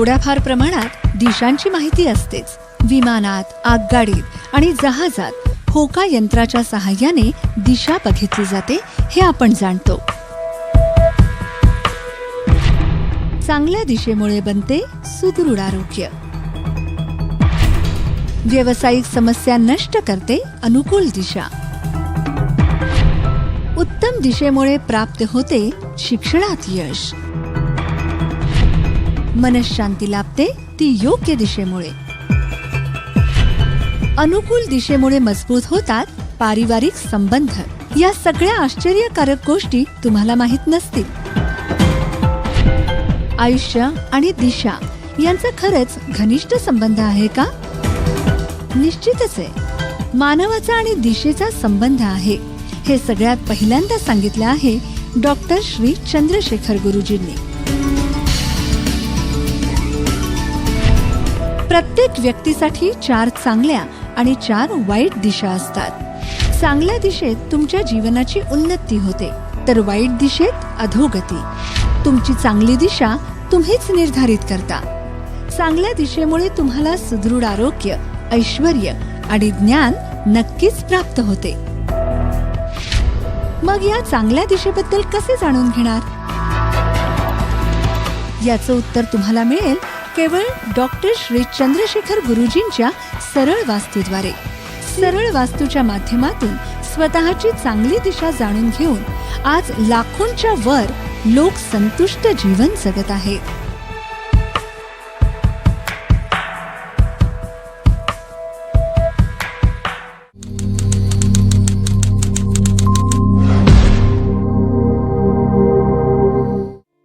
थोड्याफार प्रमाणात दिशांची माहिती असतेच. विमानात आगगाडीत आणि जहाजात होका यंत्राच्या सहाय्याने दिशा बघितली जाते हे आपण जाणतो. चांगल्या दिशेमुळे बनते सुदृढ आरोग्य. व्यावसायिक समस्या नष्ट करते अनुकूल दिशा. उत्तम दिशेमुळे प्राप्त होते शिक्षणात यश. मनशांती लाभते ती योग्य दिशेमुळे. अनुकूल दिशेमुळे मजबूत होतात पारिवारिक संबंध. या सगळ्या आश्चर्यकारक गोष्टी तुम्हाला माहीत नसतील. आयुष्य आणि दिशा यांचा खरंच घनिष्ठ संबंध आहे का? निश्चितच आहे. मानवाचा आणि दिशेचा संबंध आहे. हे सगळ्यात पहिल्यांदा सांगितले आहे डॉक्टर श्री चंद्रशेखर गुरुजींनी. प्रत्येक व्यक्तीसाठी चार चांगल्या आणि चार वाईट दिशा असतात. चांगल्या दिशेत तुमच्या जीवनाची उन्नती होते तर वाईट दिशेत अधोगती. तुमची चांगली दिशा तुम्हीच निर्धारित करता. चांगल्या दिशेमुळे तुम्हाला सुदृढ आरोग्य ऐश्वर आणि ज्ञान नक्कीच प्राप्त होते. मग या चांगल्या दिशेबद्दल कसे जाणून घेणार? याचं उत्तर तुम्हाला मिळेल केवळ डॉक्टर श्री चंद्रशेखर गुरुजींच्या सरळ वास्तूद्वारे. सरळ वास्तूच्या माध्यमातून स्वतःची चांगली दिशा जाणून घेऊन आज लाखोंच्या वर लोक संतुष्ट जीवन जगत आहेत.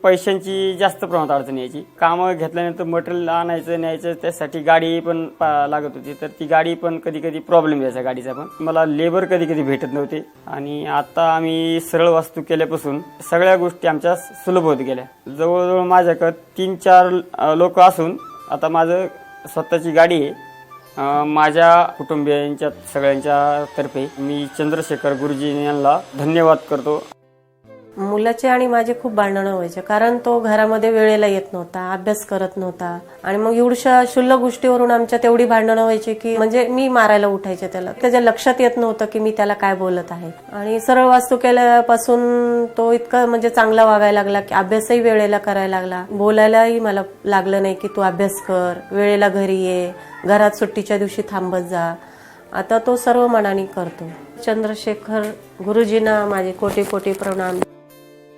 पैशांची जास्त प्रमाणात अडचण यायची. कामं घेतल्यानंतर मटेरियल आणायचं न्यायचं त्यासाठी गाडी पण पा- लागत होती. तर ती गाडी पण कधी कधी प्रॉब्लेम यायचा गाडीचा पण. मला लेबर कधी कधी भेटत नव्हते. आणि आता आम्ही सरळ वास्तू केल्यापासून सगळ्या गोष्टी आमच्या सुलभ होत गेल्या. जवळजवळ माझ्याकडं तीन चार लोक असून आता माझं स्वतःची गाडी आहे. माझ्या कुटुंबियांच्या सगळ्यांच्या तर्फे मी चंद्रशेखर गुरुजी यांना धन्यवाद करतो. मुलाचे आणि माझे खूप भांडणं व्हायचे. कारण तो घरामध्ये वेळेला येत नव्हता अभ्यास करत नव्हता. आणि मग एवढ्या शुल्लक गोष्टीवरून आमच्या तेवढी भांडणं व्हायची की म्हणजे मी मारायला उठायचे त्याला. त्याच्या लक्षात येत नव्हतं की मी त्याला काय बोलत आहे. आणि सरळ वास्तू केल्यापासून तो इतका म्हणजे चांगला वागायला लागला की अभ्यासही वेळेला करायला लागला. बोलायलाही मला लागलं नाही की तू अभ्यास कर वेळेला घरी ये घरात सुट्टीच्या दिवशी थांबत जा. आता तो सर्व मनाने करतो. चंद्रशेखर गुरुजींना माझे कोटी कोटी प्रणाम.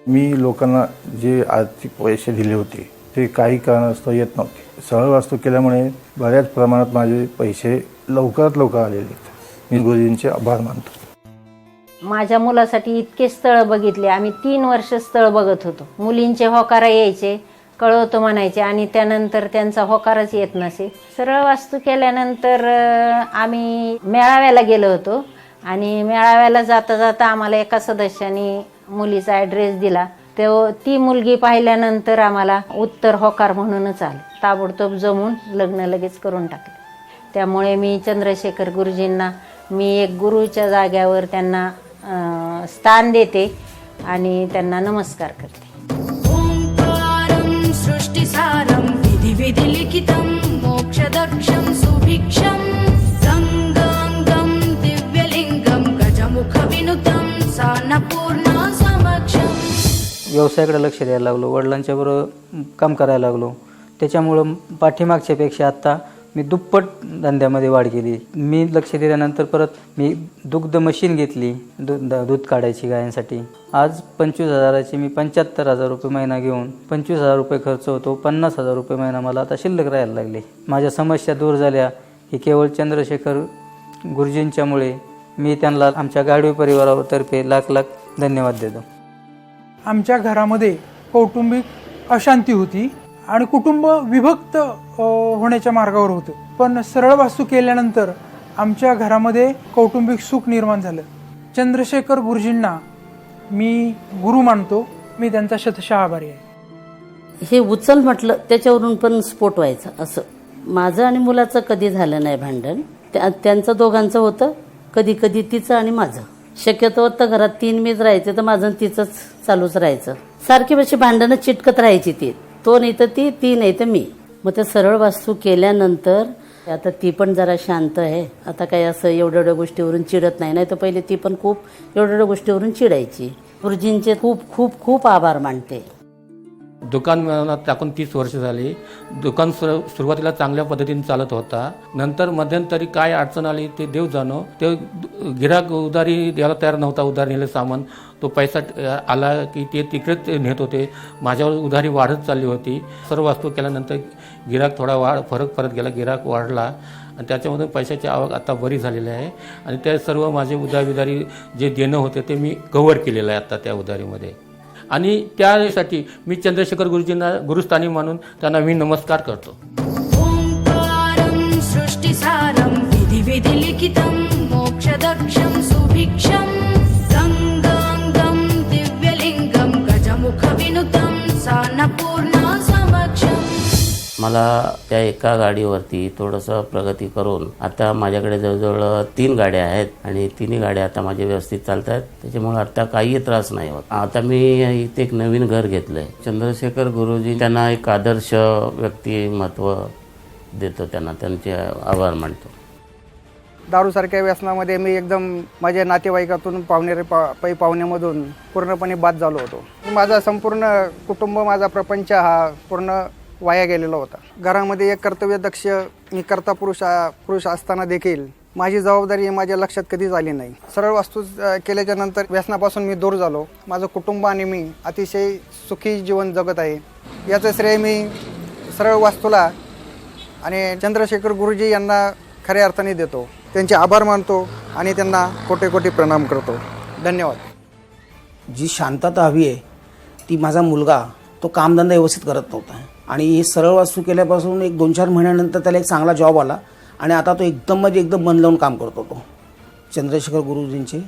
मी लोकांना जे आर्थिक पैसे दिले होते ते काही कारणास्तव येत नव्हते. सरळ वास्तू केल्यामुळे बऱ्याच प्रमाणात माझे पैसे लवकरात लवकर आलेले आहेत. मी गुरुजींचे आभार मानतो. माझ्या मुलासाठी इतके स्थळ बघितले. आम्ही तीन वर्ष स्थळ बघत होतो. मुलींचे होकारा यायचे कळवतो म्हणायचे आणि त्यानंतर त्यांचा होकारच येत नसे. सरळ वास्तू केल्यानंतर आम्ही मेळाव्याला गेलो होतो आणि मेळाव्याला जाता जाता आम्हाला एका सदस्याने मुलीचा ॲड्रेस दिला. तेव्हा ती मुलगी पाहिल्यानंतर आम्हाला उत्तर होकार म्हणूनच आलं. ताबडतोब जमून लग्न लगेच करून टाकलं. त्यामुळे मी चंद्रशेखर गुरुजींना मी एक गुरुच्या जाग्यावर त्यांना स्थान देते आणि त्यांना नमस्कार करते. ओङ्कारं सृष्टिसारं विधि विधिलिखितं मोक्षदक्षं सुभिक्षं व्यवसायाकडे लक्ष द्यायला लागलो. वडिलांच्या बरोबर काम करायला लागलो. त्याच्यामुळं पाठीमागच्यापेक्षा आत्ता मी दुप्पट धंद्यामध्ये वाढ केली. मी लक्ष दिल्यानंतर परत मी दुग्ध मशीन घेतली दूध दूध काढायची गायांसाठी. आज पंचवीस हजाराची मी पंच्याहत्तर हजार रुपये महिना घेऊन पंचवीस हजार रुपये खर्च होतो. पन्नास हजार रुपये महिना मला आता शिल्लक राहायला लागले. माझ्या समस्या दूर झाल्या की केवळ चंद्रशेखर गुरुजींच्यामुळे मी त्यांना आमच्या गाडवे परिवारातर्फे लाख लाख धन्यवाद देतो. आमच्या घरामध्ये कौटुंबिक अशांती होती आणि कुटुंब विभक्त होण्याच्या मार्गावर होतं. पण सरळ वास्तू केल्यानंतर आमच्या घरामध्ये कौटुंबिक सुख निर्माण झालं. चंद्रशेखर गुरुजींना मी गुरु मानतो. मी त्यांचा शतशः आभारी आहे. हे उचल म्हटलं त्याच्यावरून पण स्फोट व्हायचा असं. माझं आणि मुलाचं कधी झालं नाही भांडण. त्या त्यांचं दोघांचं होतं. कधी कधी तिचं आणि माझं. शक्यतो तर घरात तीन मीच राहायचे तर माझं तिचंच चालूच राहायचं. सारखी बशी भांडणं चिटकत राहायची ती. तो नाही तर ती ती नाही तर मी. मग ते सरळ वास्तू केल्यानंतर आता ती पण जरा शांत आहे. आता काही असं एवढ्या एवढ्या गोष्टीवरून चिडत नाही. नाही तर पहिले ती पण खूप एवढ्या एवढ्या गोष्टीवरून चिडायची. गुरुजींचे खूप खूप खूप आभार मानते. दुकान टाकून तीस वर्ष झाली. दुकान सुर सुरुवातीला चांगल्या पद्धतीने चालत होता. नंतर मध्यंतरी काय अडचण आली ते देव जाणो. ते गिराक उधारी द्यायला तयार नव्हता उधार नेलं सामान. तो पैसा आला की ते तिकडेच नेत होते. माझ्यावर उधारी वाढत चालली होती. सर्व वास्तू केल्यानंतर गिराक थोडा वाढ फरक परत गेला. गिराक वाढला. आणि त्याच्यामधून पैशाची आवक आता बरी झालेली आहे. आणि ते सर्व माझे उधार उधारी जे देणं होते ते मी कव्हर केलेलं आहे आता त्या उधारीमध्ये. आणि त्यासाठी मी चंद्रशेखर गुरुजींना गुरुस्थानी मानून त्यांना मी नमस्कार करतो. मला त्या एका गाडीवरती थोडंसं प्रगती करून आता माझ्याकडे जवळजवळ तीन गाड्या आहेत आणि तिन्ही गाड्या आता माझ्या व्यवस्थित चालत आहेत त्याच्यामुळे आता काही त्रास नाही होत. आता मी इथे एक नवीन घर घेतलंय. चंद्रशेखर गुरुजी त्यांना एक आदर्श व्यक्तिमत्व देतो त्यांना त्यांचे आभार मानतो. दारूसारख्या व्यसनामध्ये मी एकदम माझ्या नातेवाईकातून पाहुणे पा पै पाहुण्यामधून पूर्णपणे बाद झालो होतो. माझा संपूर्ण कुटुंब माझा प्रपंच हा पूर्ण वाया गेलेला होता. घरामध्ये एक कर्तव्यदक्ष मी कर्ता पुरुष आ- पुरुष असताना देखील माझी जबाबदारी माझ्या लक्षात कधीच आली नाही. सरळ वास्तू केल्याच्यानंतर व्यसनापासून मी दूर झालो. माझं कुटुंब आणि मी अतिशय सुखी जीवन जगत आहे. याचं श्रेय मी सरळ वास्तूला आणि चंद्रशेखर गुरुजी यांना खऱ्या अर्थाने देतो. त्यांचे आभार मानतो आणि त्यांना कोटी कोटी प्रणाम करतो. धन्यवाद. जी शांतता हवी आहे ती माझा मुलगा तो कामधंदा व्यवस्थित करत नव्हता. आणि हे सरळ वास्तू केल्यापासून एक दोन चार महिन्यानंतर त्याला एक चांगला जॉब आला. आणि आता तो एकदम म्हणजे एकदम मन लावून काम करतो तो. चंद्रशेखर गुरुजींचे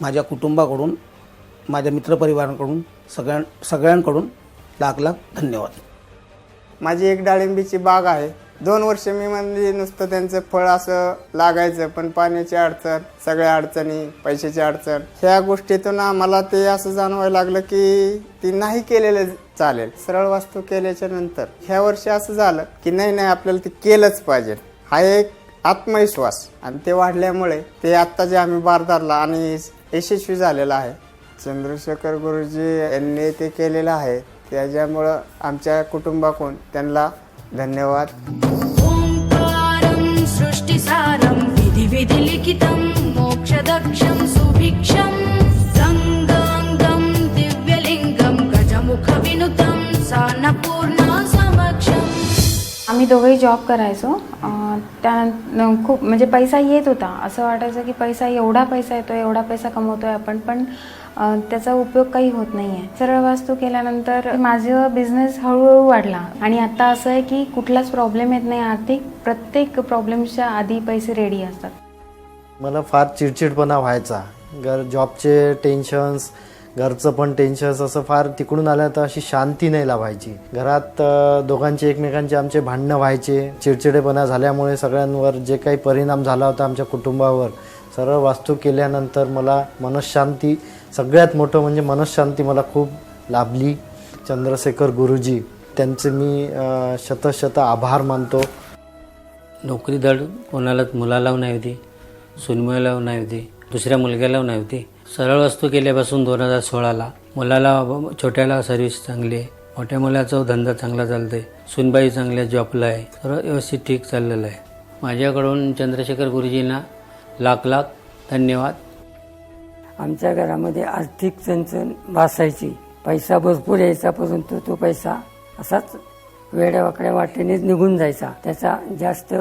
माझ्या कुटुंबाकडून माझ्या मित्रपरिवारांकडून सगळ्यां सगळ्यांकडून लाख लाख धन्यवाद. माझी एक डाळिंबीची बाग आहे. दोन वर्ष मी म्हणजे नुसतं त्यांचं फळ असं लागायचं पण पाण्याची अडचण सगळ्या अडचणी पैशाची अडचण ह्या गोष्टीतून आम्हाला ते असं जाणवायला लागलं की ती नाही केलेलं चालेल. सरळ वास्तू केल्याच्यानंतर ह्या वर्षी असं झालं की नाही नाही आपल्याला ते केलंच पाहिजे. हा एक आत्मविश्वास. आणि ते वाढल्यामुळे ते आत्ता जे आम्ही बारदारला आणि यशस्वी झालेला आहे. चंद्रशेखर गुरुजी यांनी ते केलेलं आहे. त्याच्यामुळं आमच्या कुटुंबाकडून त्यांना धन्यवाद. सृष्टिसारं विधिविधिलिखितं मोक्षदक्षं सुभिक्षं गङ्गाङ्गं दिव्यलिङ्गं गजमुखविनुतं सान्नपूर्णा समक्षम्। आम्ही दोघंही जॉब करायचो. त्या खूप म्हणजे पैसा येत होता. असं वाटायचं की पैसा एवढा पैसा येतो एवढा पैसा कमवतोय आपण पण त्याचा उपयोग काही होत नाही आहे सरळ वास्तू केल्यानंतर माझं बिझनेस हळूहळू वाढला. आणि आता असं आहे की कुठलाच प्रॉब्लेम येत नाही. आर्थिक प्रत्येक प्रॉब्लेमच्या आधी पैसे रेडी असतात. मला फार चिडचिडपणा व्हायचा. घर जॉबचे टेन्शन्स घरचं पण टेन्शन्स असं फार तिकडून आलं तर अशी शांती नाही लावायची घरात दोघांचे एकमेकांचे आमचे भांडणं व्हायचे चिडचिडेपणा झाल्यामुळे सगळ्यांवर जे काही परिणाम झाला होता आमच्या कुटुंबावर सरळ वास्तू केल्यानंतर मला मनशांती सगळ्यात मोठं म्हणजे मनशांती मला खूप लाभली. चंद्रशेखर गुरुजी त्यांचे मी शतशत आभार मानतो. नोकरी धड कोणालाच मुलाला नाही होती सुनमुला नाही होती दुसऱ्या मुलग्याला नाही होती. सरळ वस्तू केल्यापासून दोन हजार सोळाला मुलाला छोट्याला सर्व्हिस चांगली आहे. मोठ्या मुलाचा धंदा चांगला चालतो आहे सुनबाई चांगल्या जॉबला आहे. सर्व व्यवस्थित ठीक चाललेलं आहे. माझ्याकडून चंद्रशेखर गुरुजींना लाख लाख धन्यवाद. आमच्या घरामध्ये आर्थिक चणचण भासायची. पैसा भरपूर यायचा परंतु तो पैसा असाच वेड्यावाकड्या वाटेनेच निघून जायचा. त्याचा जास्त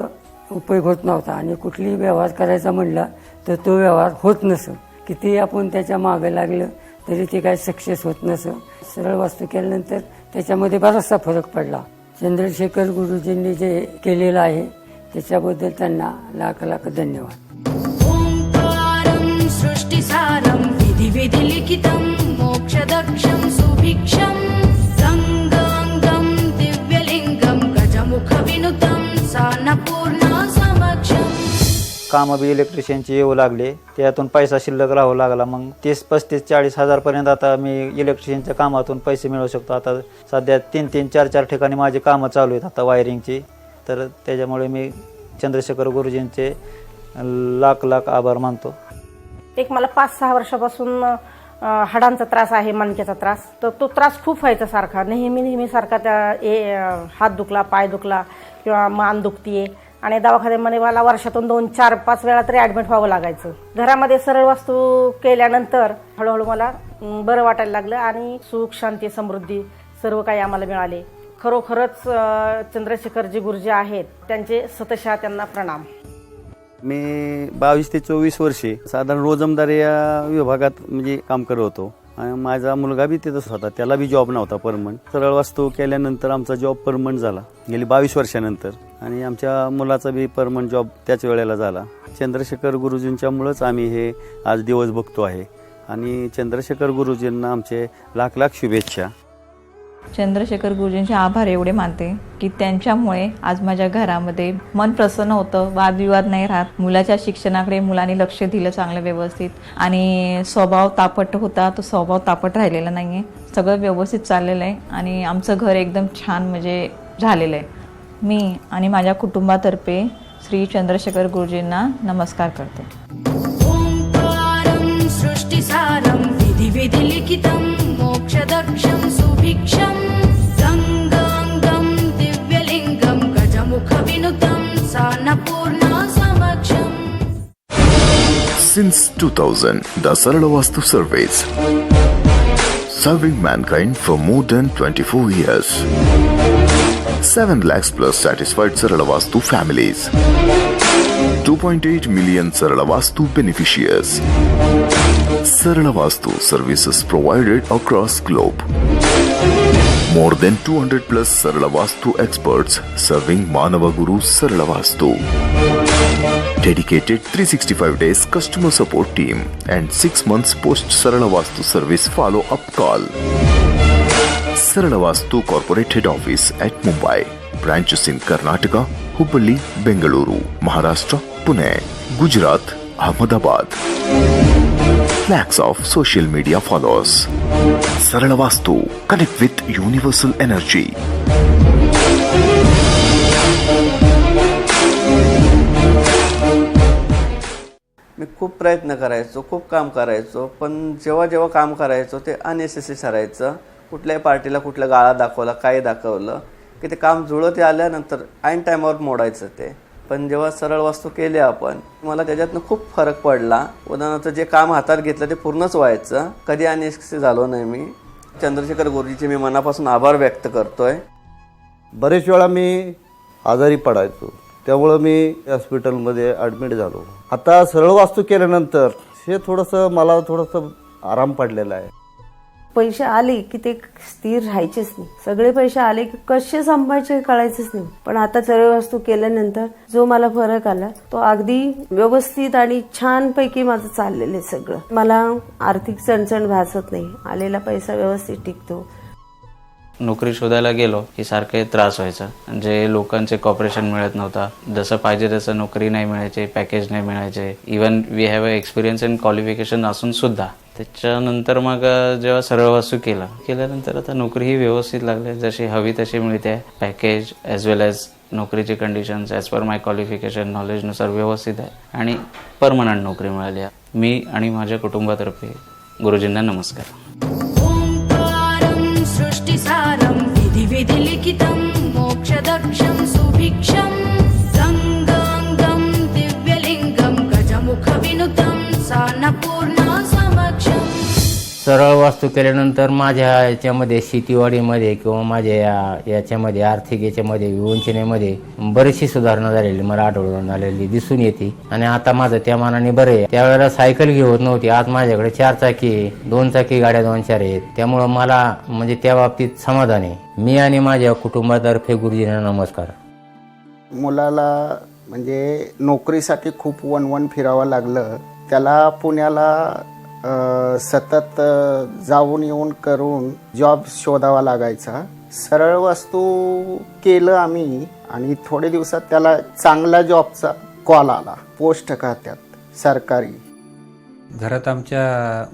उपयोग होत नव्हता आणि कुठलीही व्यवहार करायचा म्हणला तर तो व्यवहार होत नसत किती आपण त्याच्यामागे लागलं तरी ते काय सक्सेस होत नसं. सरळ वास्तू केल्यानंतर त्याच्यामध्ये बराचसा फरक पडला. चंद्रशेखर गुरुजींनी जे केलेलं आहे त्याच्याबद्दल त्यांना लाख लाख धन्यवाद. ओङ्कारं सृष्टिसारं विधिविधिलिखितं मोक्षदक्षं सुभिक्षं. कामं बी इलेक्ट्रिशियनची येऊ लागले. त्यातून पैसा शिल्लक राहू लागला. मग तीस पस्तीस चाळीस हजारपर्यंत आता मी इलेक्ट्रिशियनच्या कामातून पैसे मिळवू शकतो. आता सध्या तीन तीन चार चार ठिकाणी माझी कामं चालू आहेत आता वायरिंगची तर त्याच्यामुळे मी चंद्रशेखर गुरुजींचे लाख लाख आभार मानतो. एक मला पाच सहा वर्षापासून हाडांचा त्रास आहे मणक्याचा त्रास. तर तो त्रास खूप व्हायचा सारखा. नेहमी नेहमी सारखा त्या ए हात दुखला पाय दुखला किंवा मान दुखतीये. आणि दवाखान्यामध्ये मला वर्षातून दोन चार पाच वेळा तरी ॲडमिट व्हावं लागायचं. घरामध्ये सरळ वस्तू केल्यानंतर हळूहळू मला बरं वाटायला लागलं आणि सुख शांती समृद्धी सर्व काही आम्हाला मिळाले. खरोखरच चंद्रशेखरजी गुरुजी आहेत त्यांचे सतशा त्यांना प्रणाम. मी बावीस ते चोवीस वर्षे साधारण रोजमदार या विभागात म्हणजे काम करत होतो. आणि माझा मुलगा बी तिथंच होता. त्याला बी जॉब नव्हता परमनंट सरळ वास्तू केल्यानंतर आमचा जॉब परमनंट झाला. गेली बावीस वर्षानंतर. आणि आमच्या मुलाचा बी परमनंट जॉब त्याच वेळेला झाला. चंद्रशेखर गुरुजींच्यामुळंच आम्ही हे आज दिवस बघतो आहे. आणि चंद्रशेखर गुरुजींना आमचे लाख लाख शुभेच्छा. चंद्रशेखर गुरुजींचे आभार एवढे मानते की त्यांच्यामुळे आज माझ्या घरामध्ये मन प्रसन्न होतं वादविवाद नाही राहत. मुलाच्या शिक्षणाकडे मुलांनी लक्ष दिलं चांगलं व्यवस्थित आणि स्वभाव तापट होता तो स्वभाव तापट राहिलेला नाही आहे सगळं व्यवस्थित चाललेलं आहे आणि आमचं घर एकदम छान म्हणजे झालेलं आहे. मी आणि माझ्या कुटुंबातर्फे श्री चंद्रशेखर गुरुजींना नमस्कार करते. ప్రదక్షం సుభిక్షం గంగాంగం Since 2000, the Sarala surveys serving mankind for more than 24 years. 7 lakhs plus satisfied saralavastu families. 2.8 million Sarala Vastu beneficiaries. Sarala Vastu services provided across globe. More than 200 plus Sarala Vastu experts serving Manava Guru. Dedicated 365 days customer support team and 6 months post Sarala Vastu service follow up call. Sarala Vastu Corporate Head Office at Mumbai. Branches in Karnataka, Hubballi, Bengaluru, Maharashtra, Pune Gujarat Ahmedabad Lakhs of social media followers Saral Vaastu connect with universal energy मी खूप प्रयत्न करायचो खूप काम करायचो पण जेव्हा जेव्हा काम करायचो ते अननेसेसरी ठरायचं. कुठल्याही पार्टीला कुठल्या गाळा दाखवला काय दाखवलं की ते काम जुळत आल्यानंतर ऐन टायमावर मोडायचं ते. पण जेव्हा सरळ वास्तू केल्या आपण मला त्याच्यातनं खूप फरक पडला. उदाहरणार्थ जे काम हातात घेतलं ते पूर्णच व्हायचं. कधी अनिश्चित झालो नाही मी. चंद्रशेखर गुरुजीचे मी मनापासून आभार व्यक्त करतोय. बरेच वेळा मी आजारी पडायचो. त्यामुळं मी हॉस्पिटलमध्ये ॲडमिट झालो. आता सरळ वास्तू केल्यानंतर हे थोडंसं मला थोडंसं आराम पडलेला आहे. पैसे आले की ते स्थिर राहायचेच नाही. सगळे पैसे आले की कसे संपायचे कळायचेच नाही. पण आता सर्व वस्तू केल्यानंतर जो मला फरक आला तो अगदी व्यवस्थित आणि छान पैकी माझं चाललेलं सगळं. मला आर्थिक चणचण भासत नाही. आलेला पैसा व्यवस्थित टिकतो. नोकरी शोधायला गेलो की सारखे त्रास व्हायचा. म्हणजे लोकांचे कॉपरेशन मिळत नव्हता. जसं पाहिजे तसं नोकरी नाही मिळायचे पॅकेज नाही मिळायचे. Even we have a experience in qualification असून सुद्धा. त्याच्यानंतर मग जेव्हा सरळ वासू केला केल्यानंतर आता नोकरी ही व्यवस्थित लागली. जशी हवी तशी मिळते. पॅकेज ॲज वेल ॲज नोकरीची conditions as per my qualification नॉलेजनुसार व्यवस्थित आहे. आणि परमनंट नोकरी मिळाली आहे. मी आणि माझ्या कुटुंबातर्फे गुरुजींना नमस्कार. ओङ्कारं सृष्टिसारं विधिलिखितं मोक्षदक्षं सुभिक्षं गङ्गाङ्गं दिव्यलिङ्गं गजमुखविनुतं सरळ वास्तू केल्यानंतर माझ्या याच्यामध्ये शेतीवाडीमध्ये किंवा माझ्या या याच्यामध्ये आर्थिक याच्यामध्ये विवंचनेमध्ये बरीचशी सुधारणा झालेली मला आढळून आलेली दिसून येते. आणि आता माझं त्या मानाने बरं आहे. त्यावेळेला सायकल घेऊन नव्हती. आज माझ्याकडे चार चाकी दोन चाकी गाड्या दोन चार आहेत. त्यामुळं मला म्हणजे त्या बाबतीत समाधान आहे. मी आणि माझ्या कुटुंबातर्फे गुरुजींना नमस्कार. मुलाला म्हणजे नोकरीसाठी खूप वन वन फिरावं लागलं. त्याला पुण्याला सतत जाऊन येऊन करून जॉब शोधावा लागायचा. सरळ वस्तू केलं आम्ही आणि थोडे दिवसात त्याला चांगला जॉबचा कॉल आला. पोस्ट खात्यात सरकारी. घरात आमच्या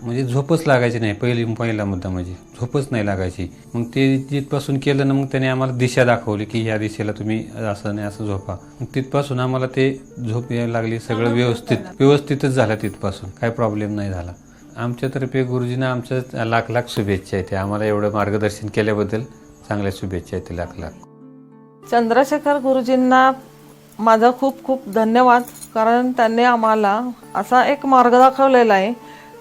म्हणजे झोपच लागायची नाही पहिली पहिला मुद्दा म्हणजे. झोपच नाही लागायची. मग ते जिथपासून केलं ना मग त्याने आम्हाला दिशा दाखवली की ह्या दिशेला तुम्ही असं नाही असं झोपा. मग तिथपासून आम्हाला ते झोप यायला लागली सगळं व्यवस्थित व्यवस्थितच झालं तिथपासून. काही प्रॉब्लेम नाही झाला. आमच्यातर्फे गुरुजींना आमच्या लाख लाख शुभेच्छा आहेत आम्हाला एवढं मार्गदर्शन केल्याबद्दल चांगल्या शुभेच्छा आहेत लाख लाख. चंद्रशेखर गुरुजींना माझा खूप खूप धन्यवाद कारण त्यांनी आम्हाला असा एक मार्ग दाखवलेला आहे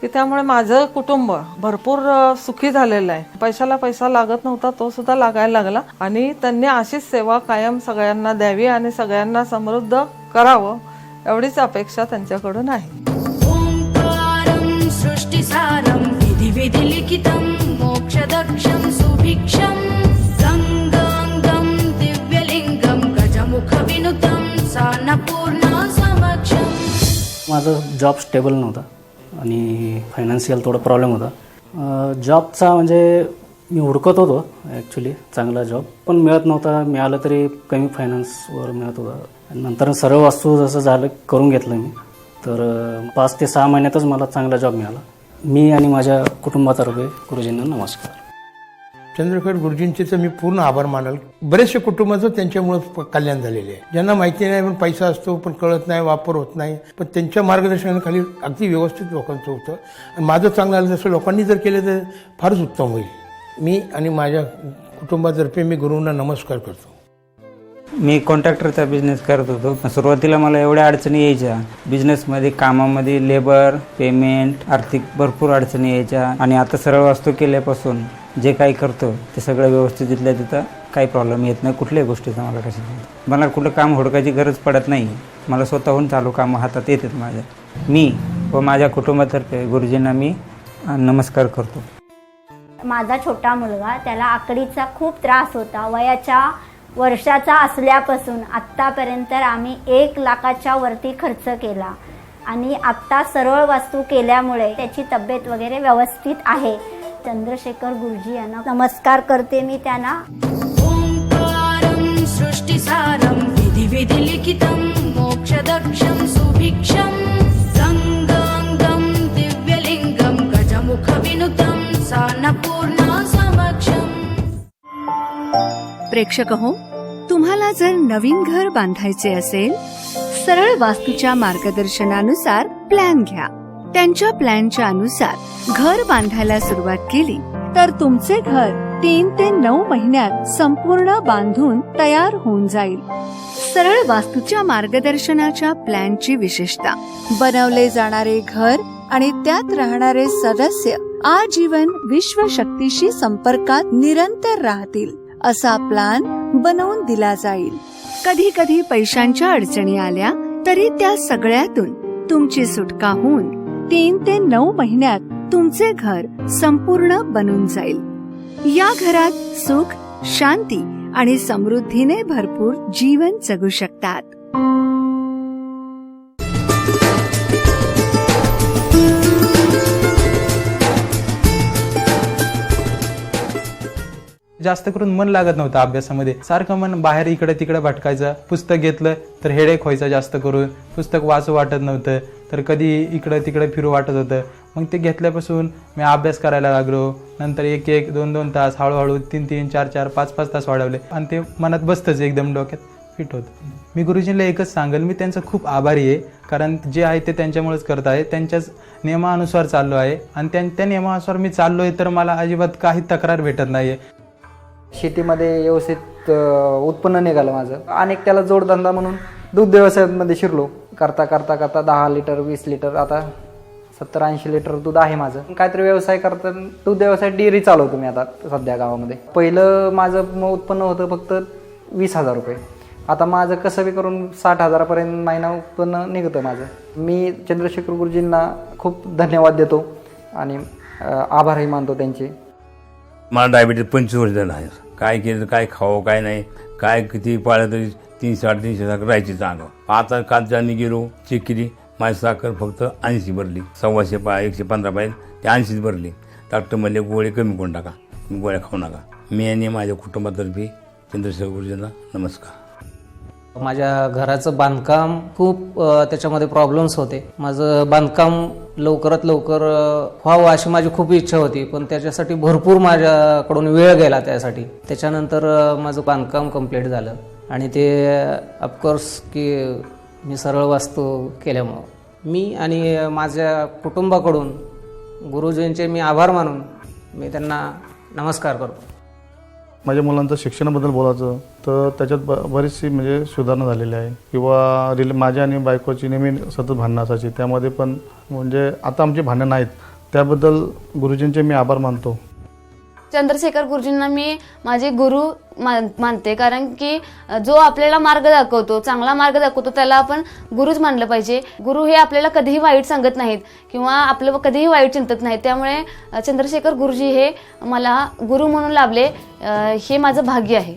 की त्यामुळे माझं कुटुंब भरपूर सुखी झालेलं आहे. पैशाला पैसा लागत नव्हता तो सुद्धा लागायला लागला. आणि त्यांनी अशीच सेवा कायम सगळ्यांना द्यावी आणि सगळ्यांना समृद्ध करावं एवढीच अपेक्षा त्यांच्याकडून आहे. सृष्टिसारं विधि विधिलिखितं मोक्षदक्षं सुभिक्षं गङ्गाङ्गं दिव्यलिङ्गं गजमुखविनुतं सान्नपूर्णा समक्षम् माझं जॉब स्टेबल नव्हता आणि फायनान्शियल थोडा प्रॉब्लेम होता. जॉबचा म्हणजे मी हुडकत होतो ॲक्च्युली चांगला जॉब पण मिळत नव्हता. मिळालं तरी कमी फायनान्सवर मिळत होता. नंतर सर्व वास्तू जसं झालं करून घेतलं मी. तर पाच ते सहा महिन्यातच मला चांगला जॉब मिळाला. मी आणि माझ्या कुटुंबातर्फे गुरुजींना नमस्कार. चंद्रखेड गुरुजींचे तर मी पूर्ण आभार मानाल. बरेचसे कुटुंबाचं त्यांच्यामुळे कल्याण झालेले आहे. ज्यांना माहिती नाही पण पैसा असतो पण कळत नाही वापर होत नाही. पण त्यांच्या मार्गदर्शनाखाली अगदी व्यवस्थित लोकांचं होतं. आणि माझं चांगलं आलं तसं लोकांनी जर केलं तर फारच उत्तम होईल. मी आणि माझ्या कुटुंबातर्फे मी गुरुंना नमस्कार करतो. मी कॉन्ट्रॅक्टरचा बिझनेस करत होतो. सुरुवातीला मला एवढ्या अडचणी यायच्या. बिझनेसमध्ये कामामध्ये लेबर पेमेंट आर्थिक भरपूर अडचणी यायच्या. आणि आता सरळ वास्तू केल्यापासून जे काही करतो ते सगळं व्यवस्थित तिथल्या तिथं काही प्रॉब्लेम येत नाही. कुठल्याही गोष्टीचा मला कशी मला कुठं काम हुडकायची गरज पडत नाही. मला स्वतःहून चालू कामं हातात येतात माझ्या. मी व माझ्या कुटुंबातर्फे गुरुजींना मी नमस्कार करतो. माझा छोटा मुलगा त्याला आकडीचा खूप त्रास होता. वयाच्या वर्षाचा असल्यापासून आत्तापर्यंत आम्ही एक लाखाच्या वरती खर्च केला. आणि आत्ता सरळ वास्तू केल्यामुळे त्याची तब्येत वगैरे व्यवस्थित आहे. चंद्रशेखर गुरुजी यांना नमस्कार करते मी त्यांना. ओङ्कारं विधी विधि मोक्ष मोक्षदक्षं सुभिक्षम. प्रेक्षक हो तुम्हाला जर नवीन घर बांधायचे असेल सरळ वास्तूच्या मार्गदर्शनानुसार प्लॅन घ्या. त्यांच्या प्लॅनच्या अनुसार घर बांधायला सुरुवात केली तर तुमचे घर तीन ते नऊ महिन्यात संपूर्ण बांधून तयार होऊन जाईल. सरळ वास्तूच्या मार्गदर्शनाच्या प्लॅनची विशेषता बनवले जाणारे घर आणि त्यात राहणारे सदस्य आजीवन विश्व शक्तीशी संपर्कात निरंतर राहतील. असा प्लान बनवून दिला जाईल. कधी कधी पैशांच्या अडचणी आल्या तरी त्या सगळ्यातून तुमची सुटका होऊन तीन ते नऊ महिन्यात तुमचे घर संपूर्ण बनून जाईल. या घरात सुख शांती आणि समृद्धीने भरपूर जीवन जगू शकतात. जास्त करून मन लागत नव्हतं अभ्यासामध्ये. सारखं मन बाहेर इकडे तिकडे भटकायचं. पुस्तक घेतलं तर हेडेक व्हायचं जास्त करून. पुस्तक वाचू वाटत नव्हतं. तर कधी इकडं तिकडे फिरू वाटत होतं. मग ते घेतल्यापासून मी अभ्यास करायला लागलो. नंतर एक एक दोन दोन तास हळूहळू तीन तीन चार चार पाच पाच तास वाढवले. आणि ते मनात बसतंच एकदम डोक्यात फिट होतं. मी गुरुजींना एकच सांगेल मी त्यांचं खूप आभारी आहे. कारण जे आहे ते त्यांच्यामुळेच करत आहे. त्यांच्याच नियमानुसार चाललो आहे. आणि त्यां त्या नियमानुसार मी चाललो आहे तर मला अजिबात काही तक्रार भेटत नाही आहे शेतीमध्ये व्यवस्थित उत्पन्न निघालं माझं. आणि त्याला जोडधंदा म्हणून दूध व्यवसायामध्ये शिरलो. करता करता करता दहा लिटर वीस लिटर आता सत्तर ऐंशी लिटर दूध आहे माझं. काहीतरी व्यवसाय करता दूध व्यवसाय डेअरी चालवतो मी आता सध्या गावामध्ये. पहिलं माझं उत्पन्न होतं फक्त वीस हजार रुपये. आता माझं कसं बी करून साठ हजारापर्यंत महिना उत्पन्न निघतं माझं. मी चंद्रशेखर गुरुजींना खूप धन्यवाद देतो आणि आभारही मानतो त्यांचे. मला डायबिटीज पंचवीस वर्ष झालं आहे. काय केलं काय खावं काय नाही. काय किती पाळलं तरी तीनशे साडेतीनशे साखर राहायची चांगलं आता काल गेलो चेक केली माझी साखर फक्त ऐंशी भरली. सव्वाशे पा एकशे पंधरा पाहिजे ते ऐंशीच भरली. डॉक्टर म्हणले गोळे कमी करून टाका. गोळ्या खाऊ नका. मी आणि माझ्या कुटुंबातर्फे चंद्रशेखर गुरुजींना नमस्कार. माझ्या घराचं बांधकाम खूप त्याच्यामध्ये प्रॉब्लेम्स होते. माझं बांधकाम लवकरात लवकर व्हावं अशी माझी खूप इच्छा होती पण त्याच्यासाठी भरपूर माझ्याकडून वेळ गेला त्यासाठी. त्याच्यानंतर माझं बांधकाम कंप्लीट झालं. आणि ते ऑफकोर्स की मी सरळ वास्तू केल्यामुळं. मी आणि माझ्या कुटुंबाकडून गुरुजींचे मी आभार मानून मी त्यांना नमस्कार करतो. माझ्या मुलांचं शिक्षणाबद्दल बोलायचं तर त्याच्यात ब बरीचशी म्हणजे सुधारणा झालेली आहे. किंवा रिल माझ्या आणि बायकोची नेहमी सतत भांडणं असायची. त्यामध्ये पण म्हणजे आता आमची भांडणं नाहीत. त्याबद्दल गुरुजींचे मी आभार मानतो. चंद्रशेखर गुरुजींना मी माझे गुरु मान मानते. कारण की जो आपल्याला मार्ग दाखवतो चांगला मार्ग दाखवतो त्याला आपण गुरुच मानलं पाहिजे. गुरु हे आपल्याला कधीही वाईट सांगत नाहीत किंवा आपलं कधीही वाईट चिंतत नाहीत. त्यामुळे चंद्रशेखर गुरुजी हे मला गुरु म्हणून लाभले. हे माझं भाग्य आहे.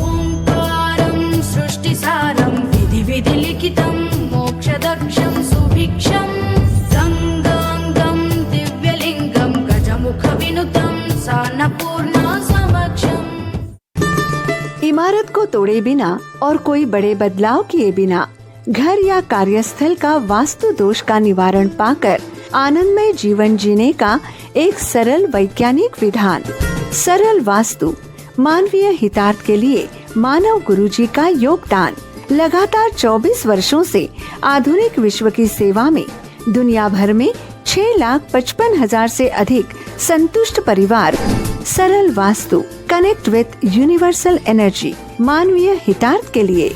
ओङ्कारं सृष्टिसारं विधि विधिलिखितं मोक्षदक्षं सुभिक्षं. इमारत को तोड़े बिना और कोई बड़े बदलाव किए बिना घर या कार्यस्थल का वास्तु दोष का निवारण पाकर आनंदमय जीवन जीने का एक सरल वैज्ञानिक विधान। सरल वास्तु, मानवीय हितार्थ के लिए मानव गुरुजी का योगदान। लगातार 24 वर्षों से आधुनिक विश्व की सेवा में दुनिया भर में छह लाख पचपन हजार से अधिक संतुष्ट परिवार Saral Vaastu connect with universal energy मानवीय हितार्थ के लिए।